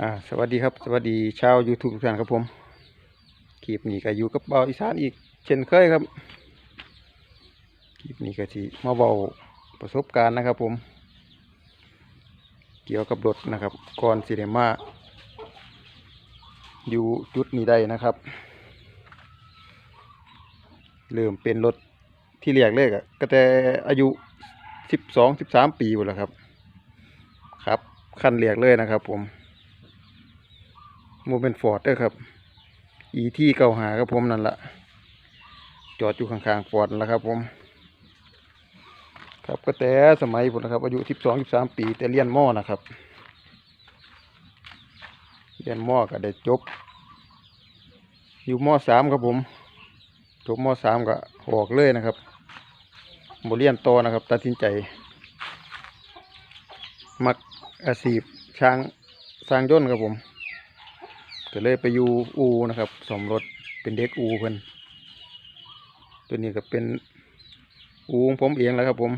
อ่าสวัสดีครับ สวัสดีชาวยูทูบทุกท่านครับผมคลิปนี้ก็อยู่กับเบาอีสานอีก เช่นเคยครับคลิปนี้ก็ที่มาเบาประสบการณ์นะครับผม เกี่ยวกับรถนะครับก่อนสิเดมาอยู่จุดนี้ได้นะครับเริ่มเป็นรถที่เรียกเลขอะก็แต่อายุสิบสองสิบสามปีหมดแล้วครับ ครับ คันเรียกเลยนะครับผม โมเป็นฟอร์ดเด้อครับ อีที่เก่าหาครับผมนั่นละจอดอยู่ข้างๆฟอร์ดนั่นละครับผม ครับก็แต่สมัยผมนะครับ อายุสิบสองสิบสามปี แต่เรียนมอนะครับ เรียนมอก็ได้จบ อยู่มสามครับผมจบมสามก็ออกเลยนะครับบเรียนต่อนะครับ ตัดสินใจ มักอาชีพช่างสร้างยนต์ครับผม ก็เลยไปอยู่อูนะครับสมรถเป็นเด็กอูเพิ่นตัวนี้ก็เป็นอูของผมเองแล้วครับ ผม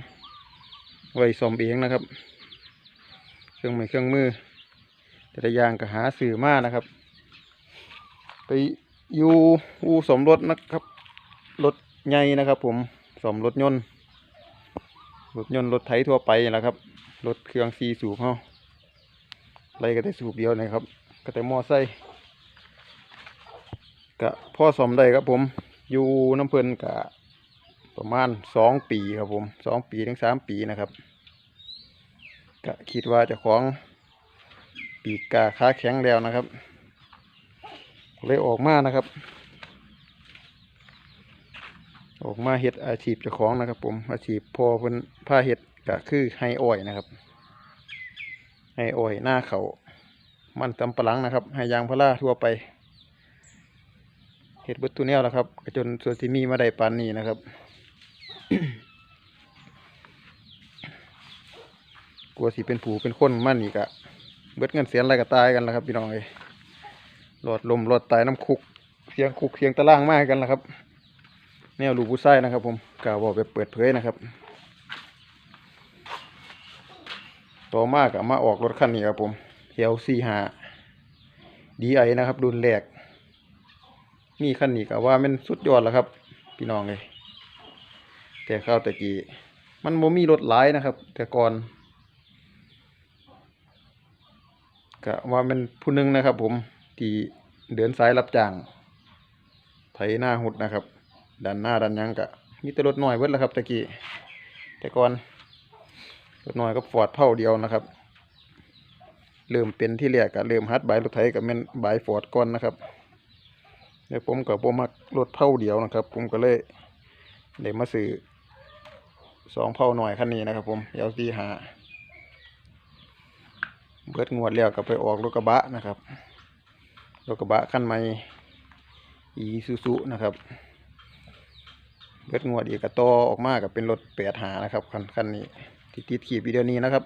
ไว้ซ่อมเองนะครับ เครื่องไม้เครื่องมือ แต่ละอย่างก็หาสื่อมานะครับ ไปอยู่อูสมรถนะครับรถใหญ่นะครับ ผมสมรถยนต์รถยนต์รถไถทั่วไปแหละครับรถเครื่องซีสูบเฮาไรก็ได้สูบเดียวนะครับ ก็แต่มอไซค์ ก็พ่อสมได้ครับผม อยู่น้ำเพลินกะประมาณสองปีครับผมสองปีถึงสามปีนะครับก็คิดว่าจะของปีกกาค้าแข็งแล้วนะครับ เลยออกมานะครับ ออกมาเฮ็ดอาชีพเจ้าของนะครับ ผมอาชีพพอเพิ่นผ้าเฮ็ดก็คือไฮอ้อยนะครับไฮอ้อยหน้าเขามันตำปะหลังนะครับไฮยางพาราทั่วไป เห็ดเบุตทุแนวแล้วครับจนส่วนที่มีมาได้ปานนี้นะครับ กลัวสิเป็นผูเป็นคนมั่นอีกอะเบิดเงินเสียนอะไรก็ตายกันแล้วครับพี่น้องเอ้ยหลอดลมหลอดตายน้ำคุกเสียงคุกเสียงตะล่างมากกันแล้วครับ แนวลูกผู้ชายนะครับ ผมกล่าวบอกแบบเปิดเผยนะครับต่อมากอะมาออกรถคันนี้ครับผมเฮลซีหาดีไอนะครับ รุ่นแรก มีคันนี้ก็ว่ามันสุดยอดแล้วครับ พี่น้องเลยแต่ข้าวแต่กี้มันโมมีรถหลายนะครับ แต่ก่อนก็ว่ามันผู้หนึงนะครับ ผมที่เดินสายรับจ้างไถหน้าหุดนะครับดันหน้าดันยังกะมีแต่รถน้อยเบิดแล้วครับตะกี้แต่ก่อนรถน้อยก็ฟอร์ดเท่าเดียวนะครับเริ่มเป็นที่แรกก็เริ่มฮัดบรถไถกับแม่นบฟอร์ดก่อนนะครับ เดี๋ยวผมกับผมมักรถเผาเดียวนะครับ ผมก็เลยเดี๋ยวมาซื้อสองเผาหน่อยคันนี้นะครับ ผมยาวซีหาเบิดงวดแล้วก็ไปออกรถกระบะนะครับรถกระบะคันใหม่อีซูซุนะครับเบิดงวดอีกกระตอออกมากับเป็นรถแปดหานะครับคันคันนี้ที่ติดขีบวิดีโอนี้นะครับ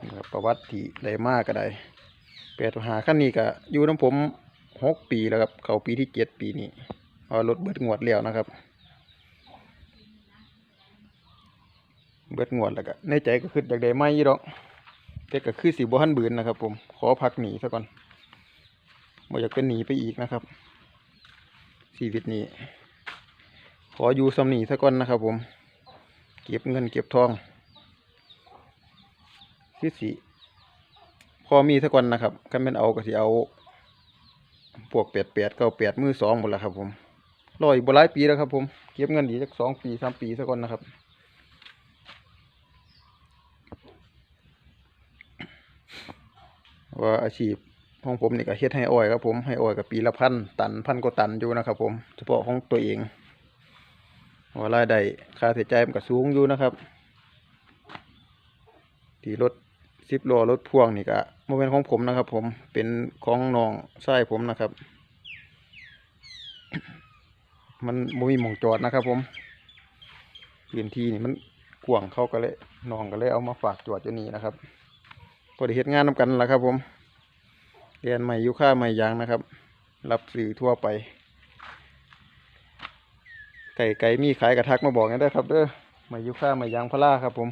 นี่ครับประวัติที่ได้มากก็ได้ แปดหาขั้นนี้ก็อยู่น้ำผมหกปีแล้วครับ เขาปีที่เจ็ดปีนี้เอารถเบิดงวดแล้วนะครับ เบิดงวดแล้วก็ในใจก็คืออยากได้ไม่ยี่ดอกแต่ก็คือสีบัวหันบืนนะครับ ผมขอพักหนีซะก่อนบ่อยากเป็นหนีไปอีกนะครับชีวิตนี้ ขออยู่สำนีซะก่อนนะครับ ผม เก็บเงินเก็บทองคือสี พอมีสักวันนะครับก็เป็นเอาก็สิเอาพวกแปดแปดเก้าแปดมือสองหมดแล้วครับ ผมรออีกบ่หลายปีแล้วครับผมเก็บเงินดีสักสองปีสามปีสักวันนะครับ ว่าอาชีพของผมนี่ก็เฮ็ดให้อ้อยครับผมให้อ้อยกับปีละพันตันพันกว่าตันอยู่นะครับ ผมเฉพาะของตัวเองว่ารายได้ค่าใช้จ่ายมันก็สูงอยู่นะครับ ที่รถ สิบล้อรถพ่วงนี่ก็โมเป็นของผมนะครับ ผมเป็นของน้องชายผมนะครับ มันบ่มีหมองจอดนะครับ ผมพื้นที่นี่มันกว้างเข้าก็เลยน้องก็เลยเอามาฝากจอดอยู่นี่นะครับพอได้เฮ็ดงานนำกันแหละครับ ผมเรียนใหม่ยุค่าใหม่ยางนะครับ รับสื่อทั่วไป ไก่ไก่มีขายกระทักมาบอกกันได้ครับเด้อใหม่ยุค่าใหม่ยางพาราครับผม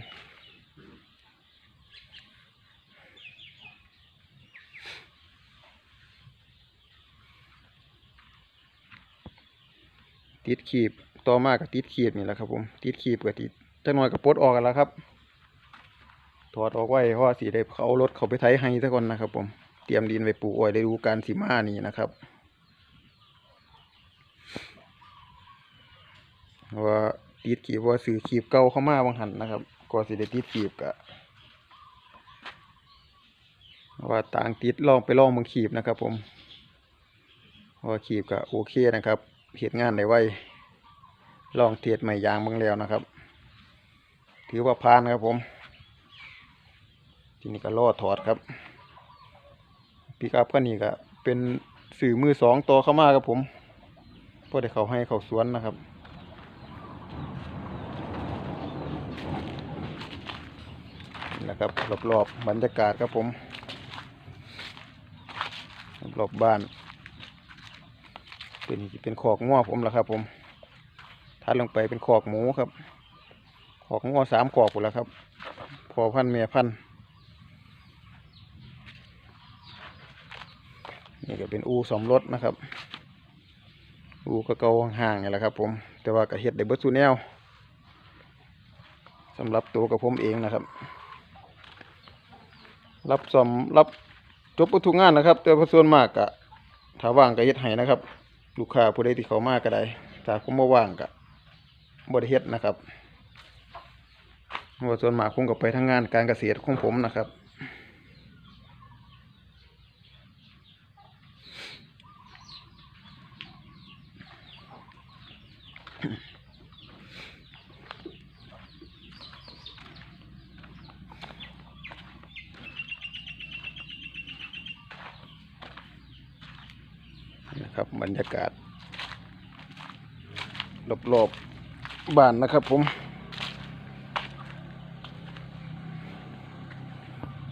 ติดขีบต่อมากับติดขีบนี่แหละครับผมติดขีบกับติดจักหน่อยกับปลดออกกันแล้วครับถอดออกไว้เพราะว่าสีได้เขารถเขาไปไถให้ซะก่อนนะครับ ผมเตรียมดินไว้ปลูกอ้อยได้ดูการสีมานี่นะครับว่าติดขีบว่าซื้อขีบเก่าเข้ามาบางหันนะครับก็สิได้ติดขีบกะว่าต่างติดลองไปลองบางขีบนะครับ ผมว่าขีบก็โอเคนะครับ เหตุงานได้ไวลองเทียดใหม่ยางเบางแล้วนะครับ ถือว่าผ่านครับผม ทีนี้ก็ล่อถอดครับปีกอัพก็นี่ก็เป็นสื่อมือสองตัวเข้ามาครับผมพอได้เขาให้เขาสวนนะครับนี่แหละครับรอบๆบรรยากาศครับผม รอบๆบ้าน เป็นเป็นขอกง้อผมแล้วครับ ผมทัดลงไปเป็นขอกหมูครับ ขอกง้อสามขอกหมดแล้วครับ พอพันธุ์แม่พันนี่ก็เป็นอูสมรถนะครับ อูก็เกาห่างๆนี่แหละครับ ผม แต่ว่าก็เฮ็ดได้เบิดสูแนวสำหรับตัวกับผมเองนะครับ รับสมรับจบทุกงานนะครับ แต่ส่วนมากก็ถ้าว่างก็เฮ็ดให้นะครับ ลูกค้าผู้ใดที่เขามากก็ได้ถ้าผมบ่ว่างก็บ่ได้เฮ็ดนะครับเพราะว่าส่วนมากผมก็ไปทั้งงานการเกษตรของผมนะครับ นะครับบรรยากาศรอบๆบ้านนะครับผม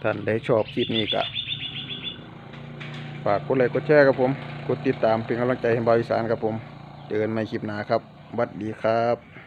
ท่านได้ชอบคลิปนี้ก็ฝากกดไลค์กดแชร์ครับผม กดติดตามเป็นกำลังใจให้บาวอีสานครับผม เจอกันใหม่คลิปหน้าครับสวัดดีครับ